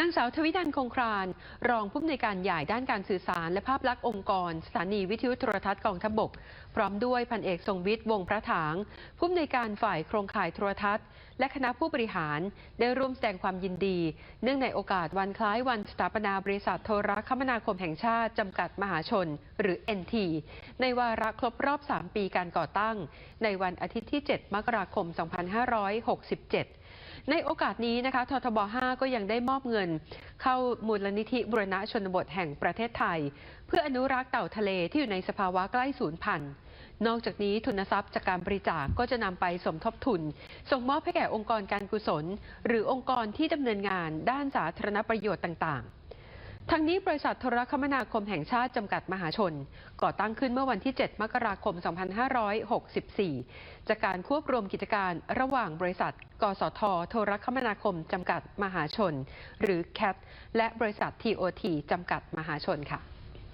นางสาวทวินันคงคราน รองผู้อำนวยการใหญ่ด้านการสื่อสารและภาพลักษณ์องค์กร สถานีวิทยุโทรทัศน์กองทัพบก พร้อมด้วยพันเอกทรงวิทย์วงพระถาง ผู้อำนวยการฝ่ายโครงข่ายโทรทัศน์ และคณะผู้บริหารได้ร่วมแสดงความยินดี เนื่องในโอกาสวันคล้ายวันสถาปนาบริษัทโทรคมนาคมแห่งชาติจำกัดมหาชน หรือ NT ในวาระครบรอบ 3 ปีการก่อตั้ง ในวันอาทิตย์ที่ 7 มกราคม 2567 ในโอกาสนี้นะคะททบ 5 ก็ยังได้มอบเงิน เข้ามูลนิธิบุรณะชนบทแห่งประเทศไทย เพื่ออนุรักษ์เต่าทะเลที่อยู่ในสภาวะใกล้สูญพันธุ์นอกจากนี้ทุนทรัพย์จากการบริจาคกก็จะนำไปสมทบทุน ส่งมอบให้แก่องค์กรการกุศล หรือองค์กรที่ดำเนินงานด้านสาธารณประโยชน์ต่างๆ ทั้งนี้บริษัทโทรคมนาคมแห่งชาติจำกัดมหาชน ก่อตั้งขึ้นเมื่อวันที่ 7 มกราคม 2564 จากการควบรวมกิจการระหว่างบริษัท กสท โทรคมนาคมจำกัดมหาชน หรือ CAT และบริษัท TOT จำกัดมหาชนค่ะ